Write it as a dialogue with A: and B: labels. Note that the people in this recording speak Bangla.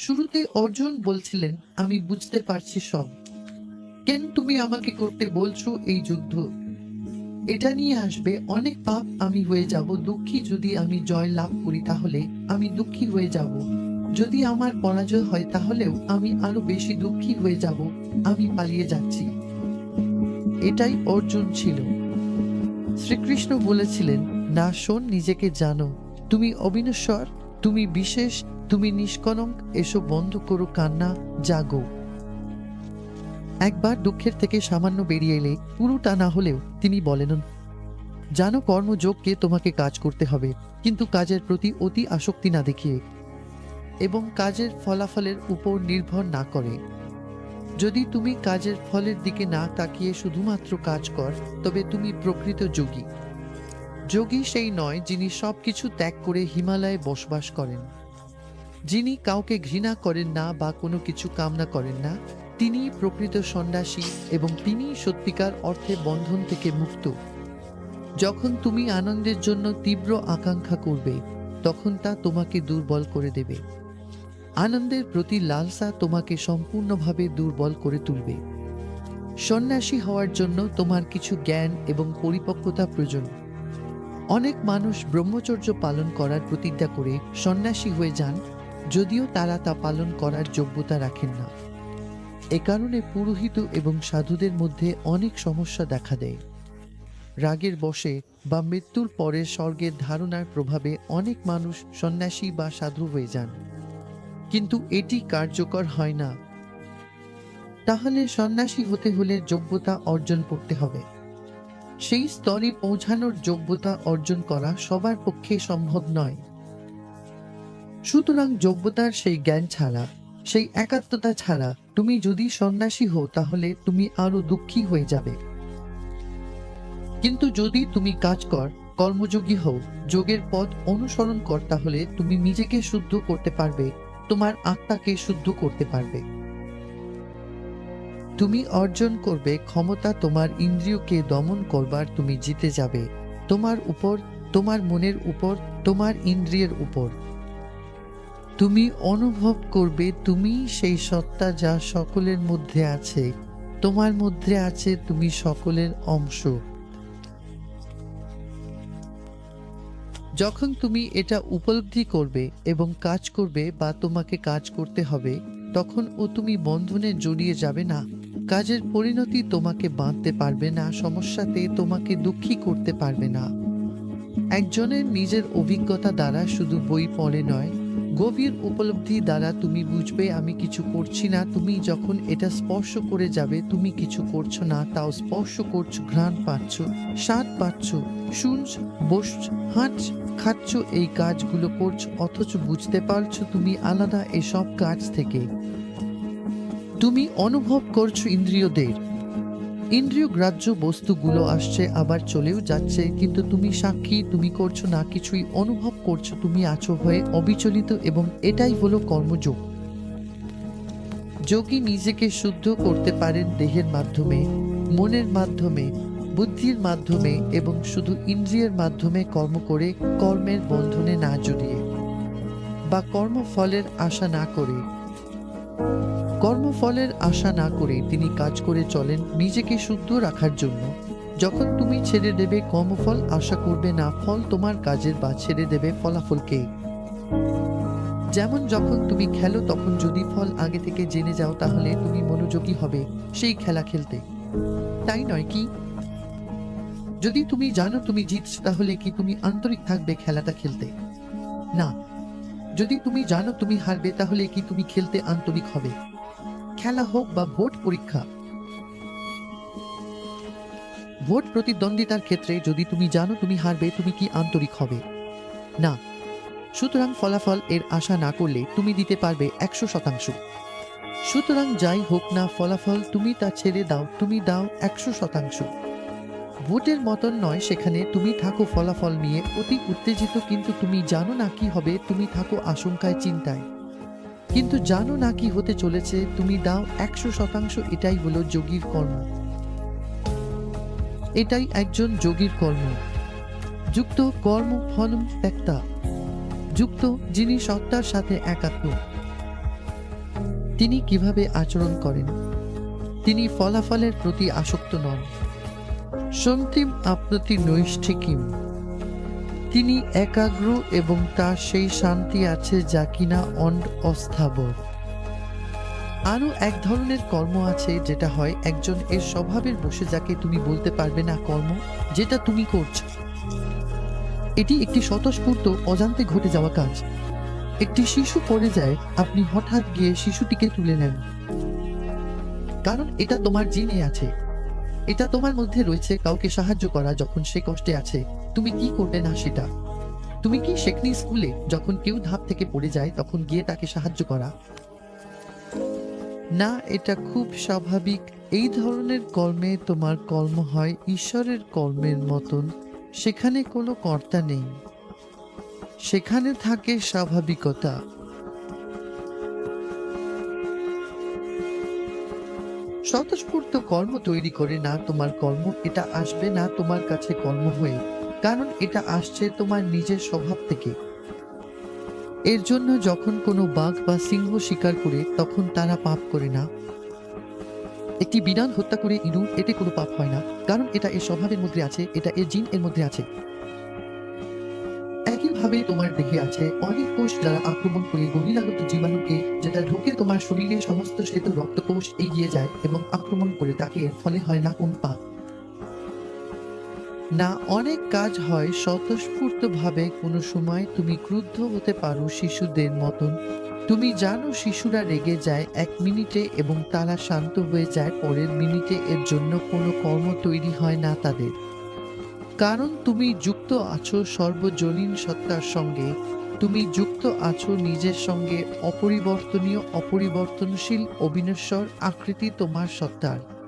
A: শুরুতে অর্জুন বলছিলেন, আমি বুঝতে পারছি সব। কেন তুমি আমাকে করতে বলছো এই যুদ্ধ? এটা নিয়ে আসবে অনেক পাপ, আমি হয়ে যাব দুঃখী যদি আমি জয় লাভ করি তাহলে আমি দুঃখী হয়ে যাব। যদি আমার পরাজয় হয় তাহলেও আমি আরও বেশি দুঃখী হয়ে যাব, আমি পালিয়ে যাচ্ছি। এটাই অর্জুন ছিল। শ্রীকৃষ্ণ বলেছিলেন, না, শোন, নিজেকে জানো। তুমি অবিনশ্বর তুমি বিশেষ, তুমি নিষ্কলঙ্ক এসো বন্ধ করো কান্না, জাগো। একবার দুঃখের থেকে সামান্য বেরিয়ে এলে পুরোটা না হলেও তিনি বলেন, জানো, কর্মযোগকে তোমাকে কাজ করতে হবে, কিন্তু কাজের প্রতি অতি আসক্তি না দেখিয়ে এবং কাজের ফলাফলের উপর নির্ভর না করে। যদি তুমি কাজের ফলের দিকে না তাকিয়ে শুধুমাত্র কাজ কর, তবে তুমি প্রকৃত যোগী। যোগী সেই নয় যিনি সবকিছু ত্যাগ করে হিমালয়ে বসবাস করেন। যিনি কাউকে ঘৃণা করেন না বা কোনো কিছু কামনা করেন না তিনি প্রকৃত সন্ন্যাসী এবং তিনি সত্যিকার অর্থে বন্ধন থেকে মুক্ত। যখন তুমি আনন্দের জন্য তীব্র আকাঙ্ক্ষা করবে, তখন তা তোমাকে দুর্বল করে দেবে। আনন্দের প্রতি লালসা তোমাকে সম্পূর্ণভাবে দুর্বল করে তুলবে। সন্ন্যাসী হওয়ার জন্য তোমার কিছু জ্ঞান এবং পরিপক্কতা প্রয়োজন। অনেক মানুষ ব্রহ্মচর্য পালন করার প্রতিজ্ঞা করে সন্ন্যাসী হয়ে যান, যদিও তারা তা পালন করার যোগ্যতা রাখেন না। এ কারণে পুরোহিত এবং সাধুদের মধ্যে অনেক সমস্যা দেখা দেয়। রাগের বশে বা মৃত্যুর পরে স্বর্গের ধারণার প্রভাবে অনেক মানুষ সন্ন্যাসী বা সাধু হয়ে যান। কিন্তু এটি কার্যকর হয় না। তাহলে সন্ন্যাসী হতে হলে যোগ্যতা অর্জন করতে হবে। সেই স্তরে পৌঁছানোর যোগ্যতা অর্জন করা সবার পক্ষে সম্ভব নয়। সুতরাং যোগ্যতার সেই জ্ঞান ছাড়া, সেই একাত্মতা ছাড়া তুমি যদি সন্ন্যাসী হও, তাহলে তুমি আরও দুঃখী হয়ে যাবে। কিন্তু যদি তুমি কাজ কর, কর্মযোগী হও, যোগের পথ অনুসরণ কর, তাহলে তুমি নিজেকে শুদ্ধ করতে পারবে, তোমার আত্মাকে শুদ্ধ করতে পারবে। তুমি অর্জন করবে, ক্ষমতা তোমার ইন্দ্রিয়কে দমন করবার তুমি জিতে যাবে। তোমার উপর, তোমার মনের উপর, তোমার ইন্দ্রিয়ের উপর। তুমি অনুভব করবে তুমি সেই সত্তা যা সকলের মধ্যে আছে। তোমার মধ্যে আছে তুমি সকলের অংশ। যখন তুমি এটা উপলব্ধি করবে এবং কাজ করবে বা তোমাকে কাজ করতে হবে, তখন ও তুমি বন্ধনে জড়িয়ে যাবে না। কাজের পরিণতি তোমাকে বাঁধতে পারবে না, সমস্যাতে তোমাকে দুঃখী করতে পারবে না। একজনের নিজের অভিজ্ঞতা দ্বারা শুধু বই পড়ে নয়, গভীর উপলব্ধি দ্বারা তুমি বুঝবে, আমি কিছু করছি না, তুমি যখন এটা স্পর্শ করে যাবে, তুমি কিছু করছ না, তাও স্পর্শ করছ, ঘ্রাণ পাচ্ছ, স্বাদ পাচ্ছ, শুনছ, বসছ, হাঁটছ, খাচ্ছ, এই কাজগুলো করছ, অথচ বুঝতে পারছ তুমি আলাদা এসব কাজ থেকে। তুমি অনুভব করছ ইন্দ্রিয়দের। ইন্দ্রিয় গ্রাহ্য বস্তুগুলো আসছে, আবার চলেও যাচ্ছে, কিন্তু তুমি সাক্ষী, তুমি করছ না কিছুই, অনুভব করছ তুমি আছো হয়ে, অবিচলিত এবং এটাই হলো কর্মযোগ। যোগী নিজেকে শুদ্ধ করতে পারেন দেহের মাধ্যমে, মনের মাধ্যমে, বুদ্ধির মাধ্যমে এবং শুধু ইন্দ্রিয়ের মাধ্যমে কর্ম করে কর্মের বন্ধনে না জড়িয়ে, বা কর্মফলের আশা না করে। কর্মফলের আশা না করে তিনি কাজ করে চলেন নিজেকে শুদ্ধ রাখার জন্য। যখন তুমি ছেড়ে দেবে কর্মফল, আশা করবে না, ফল তোমার কাজের বা ছেড়ে দেবে ফলাফলকে যেমন যখন তুমি খেলো, তখন যদি ফল আগে থেকে জেনে যাও, তাহলে তুমি মনোযোগী হবে সেই খেলা খেলতে। তাই নয় কি? যদি তুমি জানো তুমি জিতছ, তাহলে কি তুমি আন্তরিক থাকবে খেলাটা খেলতে? না। যদি তুমি জানো তুমি হারবে, তাহলে কি তুমি খেলতে আন্তরিক হবে? খেলা হোক বা ভোট পরীক্ষা, ভোট প্রতিদ্বন্দ্বিতার ক্ষেত্রে যদি তুমি জানো তুমি হারবে, তুমি কি আন্তরিক হবে? না। সুতরাং ফলাফল এর আশা না করলে তুমি দিতে পারবে একশো শতাংশ। সুতরাং যাই হোক না ফলাফল, তুমি তা ছেড়ে দাও, তুমি দাও একশো শতাংশ। ভোটের মতন নয় সেখানে তুমি থাকো ফলাফল নিয়ে অতি উত্তেজিত, কিন্তু তুমি জানো না কি হবে, তুমি থাকো আশঙ্কায়, চিন্তায়। কিন্তু জানো না কি হতে চলেছে? তুমি দাও একশো শতাংশ, এটাই হলো যোগীর কর্ম। এটাই একজন যোগীর কর্ম। যুক্ত কর্ম ফলম ত্যাক্তা। যুক্ত যিনি সত্তার সাথে একাত্ম। তিনি কীভাবে আচরণ করেন? তিনি ফলাফলের প্রতি আসক্ত নন। সন্তিম আপনতি নৈষ্ঠিকিম। তিনি একাগ্র এবং তার সেই শান্তি আছে যা কিনা অন্ড অস্থাবর। আরও এক ধরনের কর্ম আছে যেটা হয়, একজন এর স্বভাবের বসে যাকে তুমি বলতে পারবে না কর্ম, যেটা তুমি করছ। এটি একটি স্বতঃস্ফূর্ত, অজান্তে ঘটে যাওয়া কাজ। একটি শিশু পড়ে যায়, আপনি হঠাৎ গিয়ে শিশুটিকে তুলে নেন। কারণ এটা তোমার জিনে আছে। এটা তোমার মধ্যে রয়েছে, কাউকে সাহায্য করা যখন সে কষ্টে আছে। তুমি কি করবে না সেটা? তুমি কি শেখনি স্কুলে যখন কেউ ধাপ থেকে পড়ে যায় তখন গিয়ে তাকে সাহায্য করা? না, এটা খুব স্বাভাবিক। এই ধরনের কর্মে তোমার কর্ম হয় ঈশ্বরের কর্মের মতন। সেখানে কোনো কর্তা নেই। সেখানে থাকে স্বাভাবিকতা। স্বতঃস্ফূর্ত কর্ম তৈরি করে না তোমার কর্ম, এটা আসবে না তোমার কাছে কর্ম হয়ে। কারণ এটা আসছে তোমার নিজের স্বভাব থেকে। এর জন্য যখন কোনো বাঘ বা সিংহ শিকার করে, তখন তারা পাপ করে না। একটি বিড়াল হত্যা করে ইঁদুর, এতে কোনো পাপ হয় না। কারণ এটা এর স্বভাবের মধ্যে আছে, এটা এর জিন এর মধ্যে আছে। একইভাবে তোমার দেহে আছে অনেক কোষ যারা আক্রমণ করে গভীরাগত জীবাণুকে, যেটা ঢুকে তোমার শরীরে সমস্ত শ্বেত রক্তকোষ এগিয়ে যায় এবং আক্রমণ করে, তাকে এর ফলে হয় না কোন পাপ। না অনেক কাজ হয় স্বতঃস্ফূর্ত ভাবে কোনো সময় তুমি ক্রুদ্ধ হতে পারো শিশুদের মতন। তুমি জানো শিশুরা রেগে যায় এক মিনিটে এবং তারা শান্ত হয়ে যায় পরের মিনিটে, এর জন্য কোনো কর্ম তৈরি হয় না তাদের। কারণ তুমি যুক্ত আছো সর্বজনীন সত্তার সঙ্গে। তুমি যুক্ত আছো নিজের সঙ্গে অপরিবর্তনীয়, অপরিবর্তনশীল, অবিনশ্বর আকৃতি তোমার সত্তার।